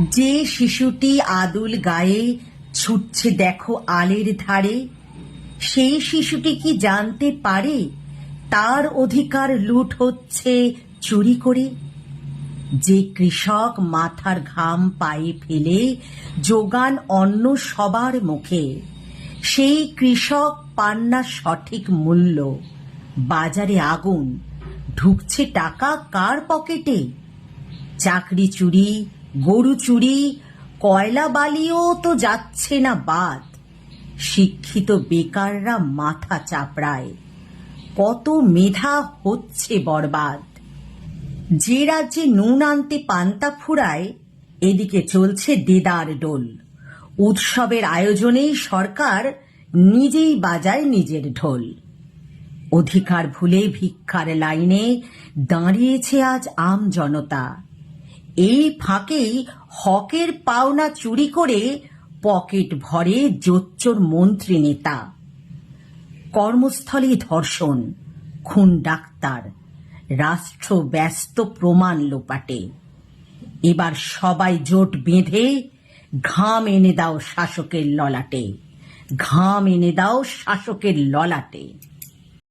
যে শিশুটি আদুল গায়ে ছুটছে দেখো আলের ধারে, সেই শিশুটি কি জানতে পারে তার অধিকার লুট হচ্ছে চুরি করে? যে কৃষক মাথার ঘাম পায়ে ফেলে যোগান অন্য সবার মুখে, সেই কৃষক পান না সঠিক মূল্য। বাজারে আগুন, ঢুকছে টাকা কার পকেটে? চাকরি চুরি গরু চুরি, কয়লা বালিও তো যাচ্ছে না বাদ। শিক্ষিত বেকাররা মাথা চাপড়ায়। কত মেধা হচ্ছে বরবাদ। যে রাজ্যে নুন আনতে পান্তা ফুরায়, এদিকে চলছে দেদার ডোল। উৎসবের আয়োজনেই সরকার নিজেই বাজায় নিজের ঢোল। অধিকার ভুলে ভিক্ষার লাইনে দাঁড়িয়েছে আজ আম জনতা। এই ফাঁকেই হকের পাওনা চুরি করে পকেট ভরে জোচ্চোর মন্ত্রী নেতা। কর্মস্থলে ধর্ষণ, খুন ডাক্তার, রাষ্ট্র ব্যস্ত প্রমাণ লোপাটে। এবার সবাই জোট বেঁধে ঘাম এনে দাও শাসকের ললাটে। ঘাম এনে দাও শাসকের ললাটে।